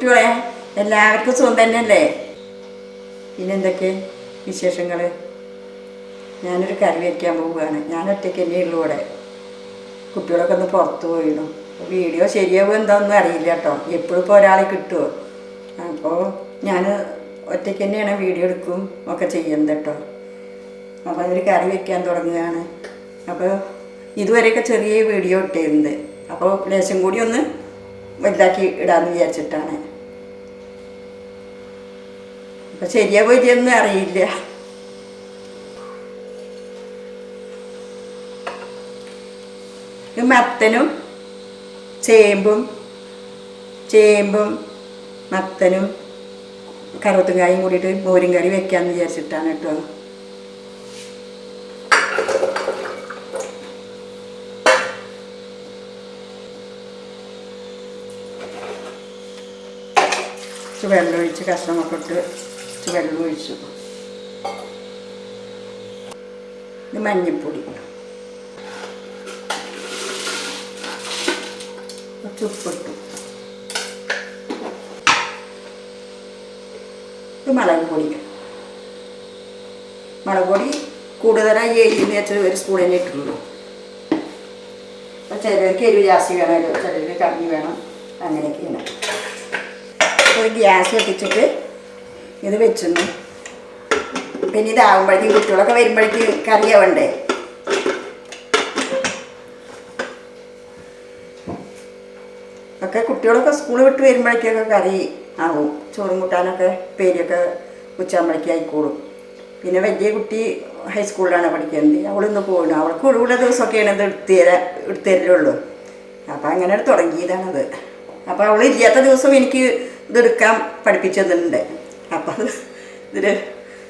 കുട്ടികളെ എല്ലാവർക്കും സുഖം തന്നെയല്ലേ? പിന്നെന്തൊക്കെ വിശേഷങ്ങൾ ഞാനൊരു കറി വയ്ക്കാൻ പോവുകയാണ്. ഞാൻ ഒറ്റയ്ക്ക് തന്നെ ഉള്ളൂ ഇവിടെ. കുട്ടികളൊക്കെ ഒന്ന് പുറത്ത് പോയിരുന്നു വീഡിയോ ശരിയാവും എന്താണെന്ന് അറിയില്ല കേട്ടോ. എപ്പോഴും ഇപ്പോൾ ഒരാളെ കിട്ടുമോ അപ്പോൾ ഞാൻ ഒറ്റയ്ക്ക് തന്നെയാണ് വീഡിയോ എടുക്കും ഒക്കെ ചെയ്യുന്നത് കേട്ടോ. അപ്പോൾ അതൊരു കറി വയ്ക്കാൻ തുടങ്ങുകയാണ്. അപ്പോൾ ഇതുവരെയൊക്കെ ചെറിയ വീഡിയോ ഇട്ടിരുന്നത്. അപ്പോൾ ലേശം കൂടി ഒന്ന് വലുതാക്കി ഇടാമെന്ന് വിചാരിച്ചിട്ടാണ്. അപ്പോൾ ശരിയാവോ ഇതൊന്നും അറിയില്ല. മത്തനും ചേമ്പും ചേമ്പും മത്തനും കറുവത്തുംകായും കൂടിയിട്ട് മോരും കറി വെക്കാമെന്ന് വിചാരിച്ചിട്ടാണ് കേട്ടോ. വെള്ളം ഒഴിച്ച് കഷ്ണമൊക്കെ ഇട്ട് ഇച്ചിരി വെള്ളം ഒഴിച്ചു ഇത് മഞ്ഞൾപ്പൊടി കുറച്ച് ഉപ്പിട്ടു. ഇത് മുളക് പൊടി. മുളക് പൊടി കൂടുതലായി എരിന്ന് വെച്ചത് ഒരു സ്പൂൺ തന്നെ ഇട്ടുള്ളൂ അപ്പോൾ ചിലർക്ക് എരിവ് ജാസ്തി വേണം ചിലർക്ക് കമ്മി വേണം അങ്ങനെയൊക്കെയാണ്. അപ്പോൾ ഗ്യാസ് കത്തിച്ചിട്ട് ഇത് വെച്ചിരുന്നു പിന്നെ ഇതാവുമ്പോഴേക്കും കുട്ടികളൊക്കെ വരുമ്പോഴേക്കും കറിയാവണ്ടേ? ഒക്കെ കുട്ടികളൊക്കെ സ്കൂൾ വിട്ട് വരുമ്പോഴേക്കൊക്കെ കറി ആവും. ചോറും കൂട്ടാനൊക്കെ പേരൊക്കെ ഉച്ചാകുമ്പോഴേക്ക് ആയിക്കോളും. പിന്നെ വലിയ കുട്ടി ഹൈസ്കൂളിലാണ് പഠിക്കുന്നത്. അവളിന്ന് പോകണം അവൾക്ക് ഒഴിവുള്ള ദിവസമൊക്കെയാണ് ഇത് എടുത്തുതരാ തരാ അപ്പോൾ അങ്ങനെ തുടങ്ങിയതാണത്. അപ്പോൾ അവൾ ഇല്ലാത്ത ദിവസം എനിക്ക് ഇതെടുക്കാൻ പഠിപ്പിച്ചു തന്നിട്ടുണ്ട്. അപ്പം അത് ഇതിൽ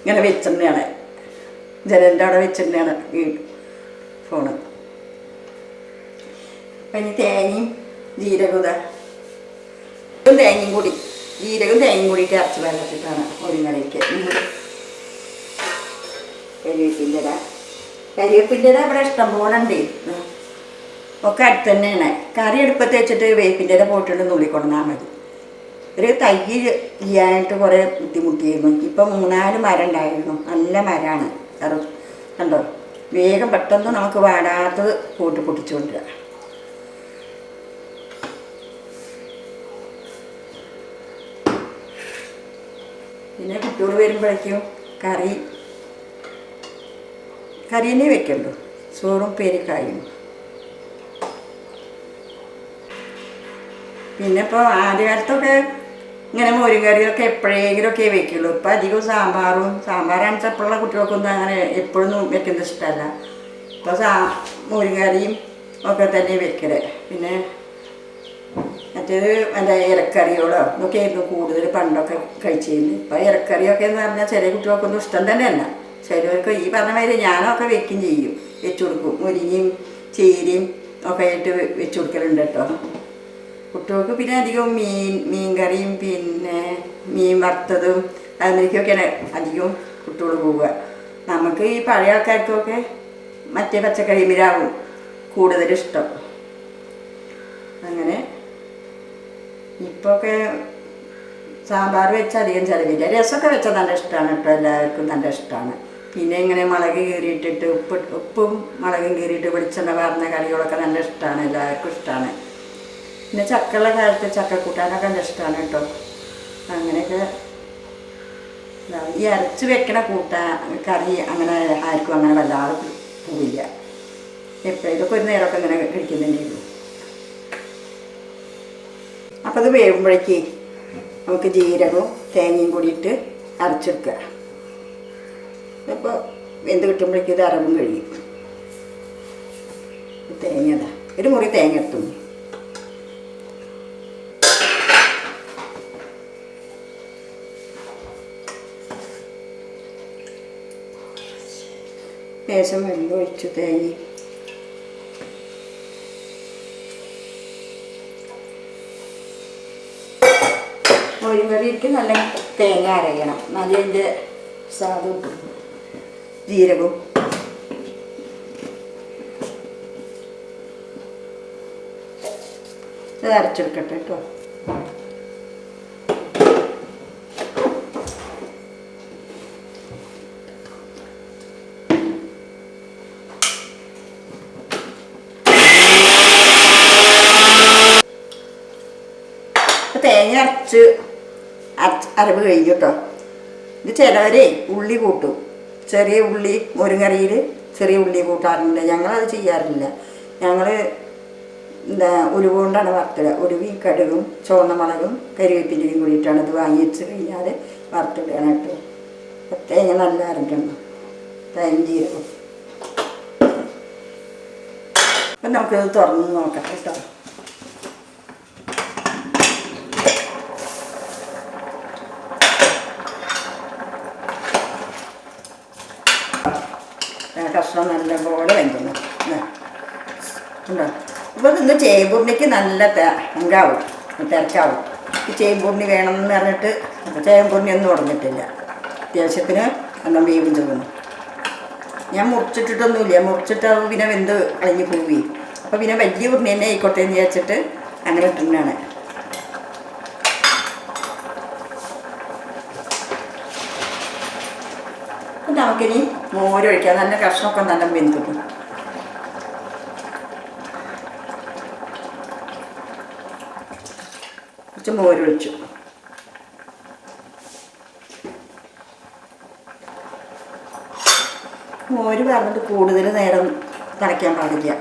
ഇങ്ങനെ വെച്ചെണ്ണയാണ് ജനലിന്റെ അവിടെ വെച്ചെണ്ണയാണ് ഈ ഫോണ്. അപ്പം ഇനി തേങ്ങയും ജീരകവും തേങ്ങയും കൂടി ജീരകം തേങ്ങയും കൂടി അരച്ച് വെള്ളത്തിട്ടാണ് ഒരു കറിക്ക് കരിവേപ്പിന്റെ കരിവേപ്പിന്റെ ഇല ഇവിടെ ഇഷ്ടം ഉണ്ട് ഒക്കെ അടുത്ത് തന്നെയാണ്. കറി എടുപ്പത്ത് വെച്ചിട്ട് വേപ്പിന്റെ പോയിട്ടുണ്ട് നുള്ളിക്കൊണ്ടാൽ മതി. ഒരു തൈ ചെയ്യാനായിട്ട് കുറേ ബുദ്ധിമുട്ടിയിരുന്നു. ഇപ്പം മൂന്നാൽ മരം ഉണ്ടായിരുന്നു നല്ല മരമാണ്. കണ്ടോ? വേഗം പെട്ടെന്ന് നമുക്ക് വാടാത്തത് കൂട്ടി പൊട്ടിച്ചു കൊണ്ടുവരാം പിന്നെ കുട്ടികൾ വരുമ്പോഴേക്കും കറി കറിനെ വെക്കണ്ടു? ചോറും പേരിക്കായും പിന്നെ ഇപ്പോൾ ആദ്യകാലത്തൊക്കെ ഇങ്ങനെ മോരും കറിയൊക്കെ എപ്പോഴെങ്കിലുമൊക്കെ വെക്കുള്ളൂ. ഇപ്പം അധികം സാമ്പാറും സാമ്പാറാണ് ചപ്പുള്ള കുട്ടികൾക്കൊന്നും അങ്ങനെ എപ്പോഴൊന്നും വെക്കുന്നത് ഇഷ്ടമല്ല. ഇപ്പോൾ സാ മോരും കറിയും ഒക്കെ തന്നെ വെക്കൽ. പിന്നെ മറ്റേത് എന്താ ഇലക്കറിയോടോ ഒക്കെ ആയിരുന്നു കൂടുതൽ പണ്ടൊക്കെ കഴിച്ചിരുന്നത്. ഇപ്പം ഇലക്കറിയൊക്കെ എന്ന് പറഞ്ഞാൽ ചില കുട്ടികൾക്കൊന്നും ഇഷ്ടം തന്നെയല്ല. ചിലവർക്ക് ഈ പറഞ്ഞ മാതിരി ഞാനൊക്കെ വെക്കും ചെയ്യും. വെച്ചു കൊടുക്കും. മുരിങ്ങയും ചീരയും ഒക്കെ ആയിട്ട് വെച്ചു കൊടുക്കലുണ്ട് കേട്ടോ. കുട്ടികൾക്ക് പിന്നെ അധികവും മീൻ മീൻ കറിയും പിന്നെ മീൻ വറുത്തതും അതിലേക്കൊക്കെയാണ് അധികവും കുട്ടികൾ പോവുക. നമുക്ക് ഈ പഴയ ആൾക്കാർക്കൊക്കെ മറ്റേ പച്ചക്കറി മീനാവും കൂടുതൽ ഇഷ്ടം. അങ്ങനെ ഇപ്പൊക്കെ സാമ്പാർ വെച്ച അധികം ചിലവില്ല. രസമൊക്കെ വെച്ചാൽ നല്ല ഇഷ്ടമാണ് കേട്ടോ എല്ലാവർക്കും നല്ല ഇഷ്ടമാണ്. പിന്നെ ഇങ്ങനെ മുളക് കീറിയിട്ടിട്ട് ഉപ്പ് ഉപ്പും മുളകും കീറിയിട്ട് വെളിച്ചെണ്ണ വാർന്ന കറികളൊക്കെ നല്ല ഇഷ്ടമാണ് എല്ലാവർക്കും ഇഷ്ടമാണ്. പിന്നെ ചക്കയുള്ള കാലത്ത് ചക്കക്കൂട്ടാനൊക്കെ നല്ല ഇഷ്ടമാണ് കേട്ടോ. അങ്ങനെയൊക്കെ. ഈ അരച്ച് വെക്കണ കൂട്ടാ കറി അങ്ങനെ ആർക്കും അങ്ങനെ വല്ലാതെ പോവില്ല. എപ്പോഴേലൊക്കെ ഒരു നേരമൊക്കെ ഇങ്ങനെ കഴിക്കുന്നുണ്ടേ. ഉള്ളൂ അപ്പോൾ അത് വേവുമ്പോഴേക്ക് നമുക്ക് ജീരകവും തേങ്ങയും കൂടിയിട്ട് അരച്ചെടുക്കുക. അപ്പോൾ വെന്ത് കിട്ടുമ്പോഴേക്കും ഇത് അരവും കഴിയും. തേങ്ങ ഒരു മുറി തേങ്ങ എടുത്തു. ലേശം വെള്ളം ഒഴിച്ചു തേങ്ങി. ഒരു നല്ല തേങ്ങ അരയണം നല്ല അതിന്റെ സ്വാദും ജീരകവും. ഇത് അരച്ചെടുക്കട്ടെ കേട്ടോ തേങ്ങ അരച്ച് അരവ് കഴിഞ്ഞു കേട്ടോ ഇത് ചിലവരെ ഉള്ളി കൂട്ടും. ചെറിയ ഉള്ളി മുരുങ്ങറിയിൽ ചെറിയ ഉള്ളി കൂട്ടാറുണ്ട്. ഞങ്ങളത് ചെയ്യാറില്ല. ഞങ്ങൾ എന്താ ഉലുവ കൊണ്ടാണ് വറുത്തിടുക ഉലുവയും കടുകും ചുവന്ന മുളകും കരിവേപ്പിന്റെയും കൂടിയിട്ടാണ് ഇത് വാങ്ങി വെച്ച് കഴിഞ്ഞാൽ വറുത്തിടുകയാണ് കേട്ടോ. തേങ്ങ നല്ല അരക്കണം. തേങ്ങ ജീരകം. അപ്പം നമുക്കിത് തുറന്ന് നോക്കാം കേട്ടോ. കഷ്ണം നല്ലപോലെ വെക്കുന്നു. ഉണ്ടോ? ഇപ്പോൾ ഇന്ന് ചേമ്പൂർണിക്ക് നല്ല തെങ്കാവും തിരക്കാവും. ഈ ചേമ്പൂർണി വേണമെന്ന് പറഞ്ഞിട്ട് ചേമ്പൂർണി ഒന്നും ഉടഞ്ഞിട്ടില്ല. അത്യാവശ്യത്തിന് എന്നാൽ വേവും ചെയ്യുന്നു ഞാൻ മുറിച്ചിട്ടിട്ടൊന്നുമില്ല. മുറിച്ചിട്ട് പിന്നെ വെന്ത് കളഞ്ഞ് പോവി അപ്പോൾ പിന്നെ വലിയ ഉരുണി തന്നെ ആയിക്കോട്ടെ എന്ന് വിചാരിച്ചിട്ട് അങ്ങനെ ഇട്ടുന്നതാണ് നമുക്കിനി മോരൊഴിക്കാം നല്ല കഷ്ണമൊക്കെ നല്ല വെന്തിട്ടു കുറച്ച് മോരൊഴിച്ചു. മോര് പറഞ്ഞിട്ട് കൂടുതൽ നേരം തിളയ്ക്കാൻ പാടില്ല.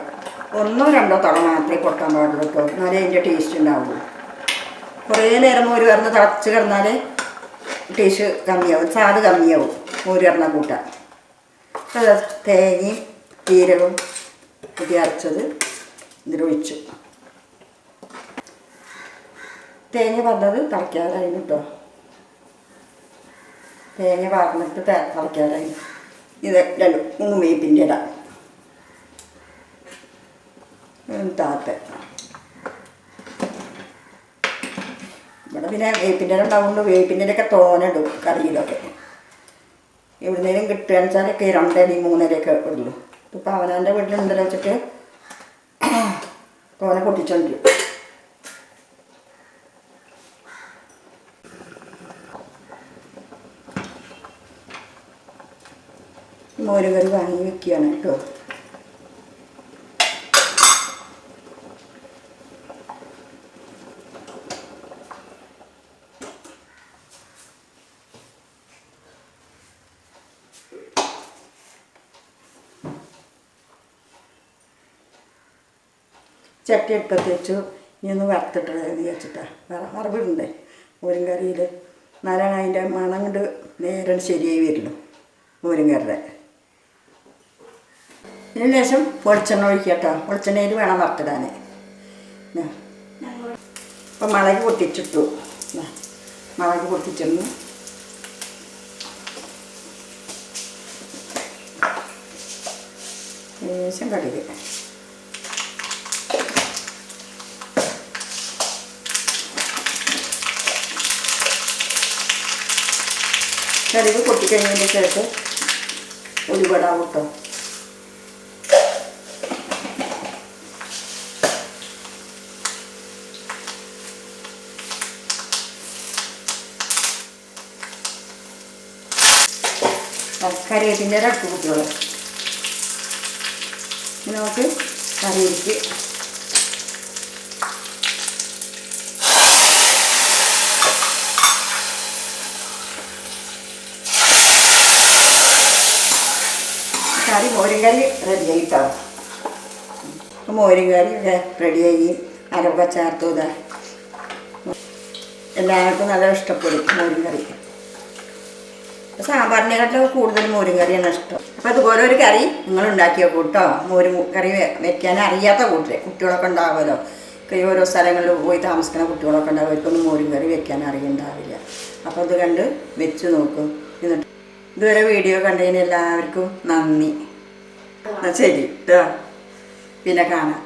ഒന്നോ രണ്ടോ തള മാത്രമേ പൊട്ടാൻ പാടുള്ളൂ കേട്ടോ. എന്നാലേ അതിന്റെ ടേസ്റ്റ് ഉണ്ടാവുള്ളൂ. കുറേ നേരം മോര് പറഞ്ഞ് തിളച്ച് കിടന്നാൽ ടേസ്റ്റ് കമ്മിയാവും. സ്വാദ് കമ്മിയാവും മോര് പറഞ്ഞ കൂട്ടാൻ. അത് തേങ്ങയും ജീരകവും കൂട്ടി അരച്ചത് ഇതിലൊഴിച്ചു. തേങ്ങ പറഞ്ഞത് തിളയ്ക്കാറായി കേട്ടോ. തേങ്ങ പറഞ്ഞിട്ട് തിളയ്ക്കാറായി. ഇത് രണ്ട് മൂന്ന് വേപ്പിന്റെ ഇട. താത്ത. ഇവിടെ പിന്നെ വേപ്പിന്റെ ഇല വേപ്പിന്റെ വേപ്പിന്റെ ഇലയൊക്കെ ഇടും കറിയിലൊക്കെ. എവിടുന്നേലും കിട്ടുകയെന്ന് വെച്ചാലൊക്കെ രണ്ടടി മൂന്നരയൊക്കെ ഉള്ളൂ ഇപ്പം അവനാന്റെ വീട്ടിലുണ്ടല്ലോ വെച്ചിട്ട് തോന പൊട്ടിച്ചോണ്ടിരും മോരുകറി വാങ്ങി വെക്കുകയാണ് കേട്ടോ. ചട്ടി എടുത്ത് വെച്ചു. ഇനി ഒന്ന് വറുത്തിട്ട് എന്ന് വിചാരിച്ചിട്ടാ. വറവിടണ്ടേ? മോരും കറിയിൽ എന്നാലാണ് അതിന്റെ മണം കൊണ്ട് നേരെ ശരിയായി വരുള്ളൂ മോരും കറിയുടെ ഇതിന് ശേഷം വെളിച്ചെണ്ണ ഒഴിക്കട്ടോ. പൊളിച്ചെണ്ണയിൽ വേണം വറുത്തിടാൻ അപ്പം മുളക് പൊട്ടിച്ചിട്ടു. മുളക് പൊട്ടിച്ചിരുന്നു. ലേശം കടുക്. കടുക് പൊട്ടിക്കഴിഞ്ഞതിന് ശേഷം ഉരുവടാവും കേട്ടോ കറിവേപ്പിന്റെ അടുത്ത് കുട്ടികൾ നമുക്ക് കറിയിലേക്ക് കറി മോരുംകറി റെഡിയായി കേട്ടോ ഇവിടെ കറി ആയി. റെഡിയായി അരവ ചേർത്തു ഇതാ. എല്ലാവർക്കും നല്ല ഇഷ്ടപ്പെടും മോരുംകറി. സാമ്പാറിനെക്കാട്ടിലും കൂടുതൽ മോരും കറിയാണ് ഇഷ്ടം. അപ്പോൾ അതുപോലെ ഒരു കറി നിങ്ങൾ ഉണ്ടാക്കിയ കൂട്ടോ? മോരും കറി വെക്കാൻ അറിയാത്ത കൂട്ടരെ കുട്ടികളൊക്കെ ഉണ്ടാവുമല്ലോ. ഈ ഓരോ സ്ഥലങ്ങളിൽ പോയി താമസിക്കുന്ന കുട്ടികളൊക്കെ ഉണ്ടാവും അവർക്കൊന്നും മോരും കറി വെക്കാൻ അറിയുണ്ടാവില്ല. അപ്പോൾ ഇത് കണ്ട് വെച്ച് നോക്കും. എന്നിട്ട് ഇതുവരെ വീഡിയോ കണ്ടതിന് എല്ലാവർക്കും നന്ദി. എന്നാ ശരി കേട്ടോ പിന്നെ കാണാം.